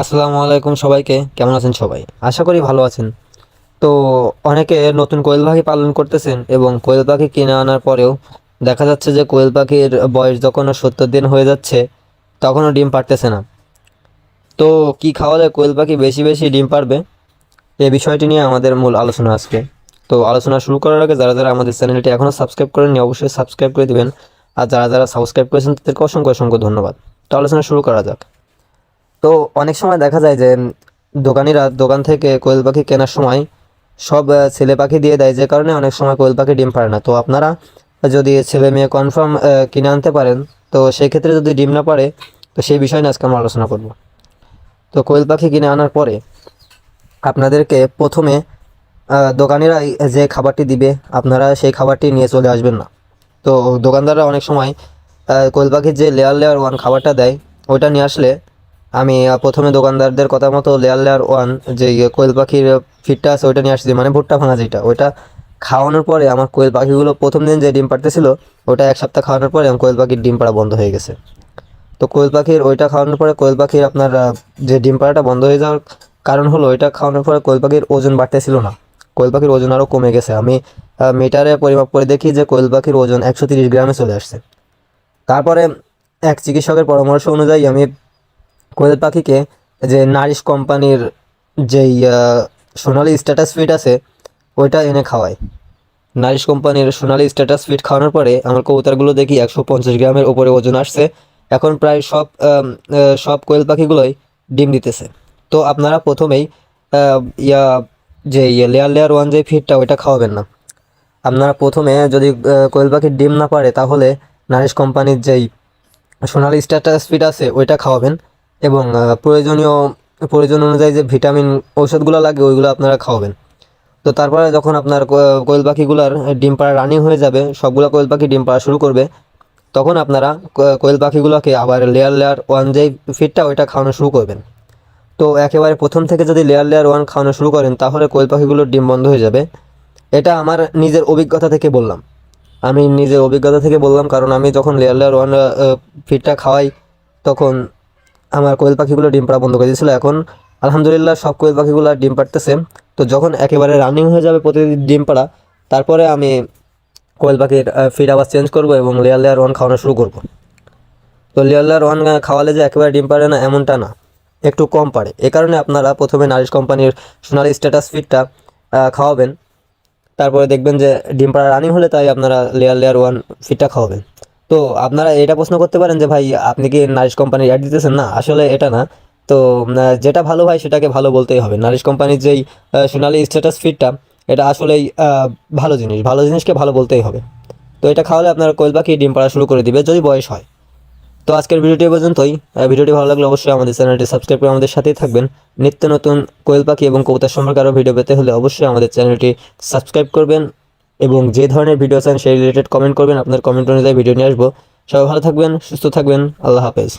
আসসালামু আলাইকুম সবাইকে, কেমন আছেন সবাই? আশা করি ভালো আছেন। তো অনেকে নতুন কোয়েল পাখি পালন করতেছেন এবং কোয়েল পাখি কিনে আনার পরেও দেখা যাচ্ছে যে কোয়েল পাখির বয়স যখন সত্তর দিন হয়ে যাচ্ছে, তখনও ডিম পারতেছে না। তো কি খাওয়ালে কোয়েল পাখি বেশি বেশি ডিম পারবে এ বিষয়টি নিয়ে আমাদের মূল আলোচনা আজকে। তো আলোচনা শুরু করার আগে যারা যারা আমাদের চ্যানেলটি এখনও সাবস্ক্রাইব করেননি, অবশ্যই সাবস্ক্রাইব করে দিবেন। আর যারা যারা সাবস্ক্রাইব করেছেন, তাদেরকে অসংখ্য অসংখ্য ধন্যবাদ। তো আলোচনা শুরু করা যাক। তো অনেক সময় দেখা যায় যে দোকানিরা দোকান থেকে কোয়েল পাখি কেনার সময় সব ছেলে পাখি দিয়ে দেয়, যে কারণে অনেক সময় কোয়েল পাখি ডিম পারে না। তো আপনারা যদি ছেলে মেয়ে কনফার্ম কিনে আনতে পারেন, তো সেই ক্ষেত্রে যদি ডিম না পারে তো সেই বিষয় নিয়ে আজকে আমরা আলোচনা করব। তো কোয়েল পাখি কিনে আনার পরে আপনাদেরকে প্রথমে দোকানিরা যে খাবারটি দিবে, আপনারা সেই খাবারটি নিয়ে চলে আসবেন না। তো দোকানদাররা অনেক সময় কোয়েল পাখির যে লেয়ার লেয়ার ওয়ান খাবারটা দেয়, ওইটা নিয়ে আসলে আমি প্রথমে দোকানদারদের কথা মতো লেয়ার লেয়ার ওয়ান যে কোয়েল পাখির ফিটটা আছে ওইটা নিয়ে আসছি। মানে ভুট্টা ভাঙা যেটা ওইটা খাওয়ানোর পরে আমার কোয়েল পাখিগুলো প্রথম দিন যে ডিম পাড়তেছিল, ওটা এক সপ্তাহ খাওয়ানোর পরে আমার কোয়েল পাখির ডিম পাড়া বন্ধ হয়ে গেছে। তো কোয়েল পাখির ওইটা খাওয়ানোর পরে কোয়েল পাখির আপনার যে ডিম পাড়াটা বন্ধ হয়ে যাওয়ার কারণ হলো ওইটা খাওয়ানোর পরে কোয়েল পাখির ওজন বাড়তেছিল না। কোয়েল পাখির ওজন আরও কমে গেছে। আমি মিটারে পরিমাপ করে দেখি যে কোয়েল পাখির ওজন একশো তিরিশ গ্রামে চলে আসছে। তারপরে এক চিকিৎসকের পরামর্শ অনুযায়ী আমি কোয়েল পাখিকে যে নারিশ কোম্পানির যেই সোনালি স্ট্যাটাস ফিড আছে, ওইটা এনে খাওয়াই নারিশ কোম্পানির সোনালি স্ট্যাটাস ফিড খাওয়ানোর পরে আমার কবুতরগুলো দেখি একশো পঞ্চাশ গ্রামের উপরে ওজন আসছে। এখন প্রায় সব সব কোয়েল পাখিগুলোই ডিম দিতেছে। তো আপনারা প্রথমেই ইয়া, যে লেয়ার লেয়ার ওয়ান যে ফিডটা ওইটা খাওয়াবেন না। আপনারা প্রথমে যদি কোয়েল পাখির ডিম না পারে, তাহলে নারিশ কোম্পানির যেই সোনালি স্ট্যাটাস ফিড আছে, ওইটা খাওয়াবেন। এবং প্রয়োজনীয়, প্রয়োজন অনুযায়ী যে ভিটামিন ঔষধগুলো লাগে, ওইগুলো আপনারা খাওয়াবেন। তো তারপরে যখন আপনার কোয়েল পাখিগুলার ডিম পাড়া রানিং হয়ে যাবে, সবগুলো কোয়েল পাখি ডিম পাড়া শুরু করবে, তখন আপনারা কোয়েল পাখিগুলোকে আবার লেয়ার লেয়ার ওয়ান যেই ফিডটা ওইটা খাওয়ানো শুরু করবেন। তো একেবারে প্রথম থেকে যদি লেয়ার লেয়ার ওয়ান খাওয়ানো শুরু করেন, তাহলে কোয়েল পাখিগুলোর ডিম বন্ধ হয়ে যাবে। এটা আমার নিজের অভিজ্ঞতা থেকে বললাম। আমি নিজের অভিজ্ঞতা থেকে বললাম, কারণ আমি যখন লেয়ার লেয়ার ওয়ান ফিডটা খাওয়াই, তখন আমার কোয়েল পাখিগুলো ডিম পাড়া বন্ধ করে দিয়েছিল। এখন আলহামদুলিল্লাহ সব কোয়েল পাখিগুলো ডিম পাড়তেছে। তো যখন একেবারে রানিং হয়ে যাবে প্রতিদিন ডিম পাড়া, তারপরে আমি কোয়েল পাখির ফিড আবার চেঞ্জ করব এবং লেয়ার লেয়ার ওয়ান খাওয়ানো শুরু করব। তো লেয়ার লেয়ার ওয়ান খাওয়ালে যে একেবারে ডিম পাড়ে না, এমনটা না। একটু কম পারে এ কারণে আপনারা প্রথমে নারিশ কোম্পানির সোনালি স্ট্যাটাস ফিডটা খাওয়াবেন। তারপরে দেখবেন যে ডিম পাড়া রানিং হলে তাই আপনারা লেয়ার লেয়ার ওয়ান ফিডটা খাওয়াবেন। তো আপনারা এটা প্রশ্ন করতে পারেন যে ভাই, আপনি কি নারিশ কোম্পানির অ্যাড দিতেছেন? না, আসলে এটা না। তো যেটা ভালো হয় সেটাকে ভালো বলতেই হবে। নারিশ কোম্পানির যেই সোনালি স্ট্যাটাস ফিটটা এটা আসলেই ভালো জিনিস। ভালো জিনিসকে ভালো বলতেই হবে। তো এটা খাওয়ালে আপনার কোয়েল পাখি ডিম পাড়া শুরু করে দিবে যদি বয়স হয়। তো আজকের ভিডিওটি পর্যন্তই। ভিডিওটি ভালো লাগলে অবশ্যই আমাদের চ্যানেলটি সাবস্ক্রাইব করে আমাদের সাথেই থাকবেন। নিত্য নতুন কোয়েল পাখি এবং কবুতর সম্পর্কে আরও ভিডিও পেতে হলে অবশ্যই আমাদের চ্যানেলটি সাবস্ক্রাইব করবেন। এবং যে ধরনের ভিডিও চান সেই রিলেটেড কমেন্ট করবেন। আপনার কমেন্ট অনুযায়ী ভিডিও নিয়ে আসব। সবাই ভালো থাকবেন, সুস্থ থাকবেন। আল্লাহ হাফেজ।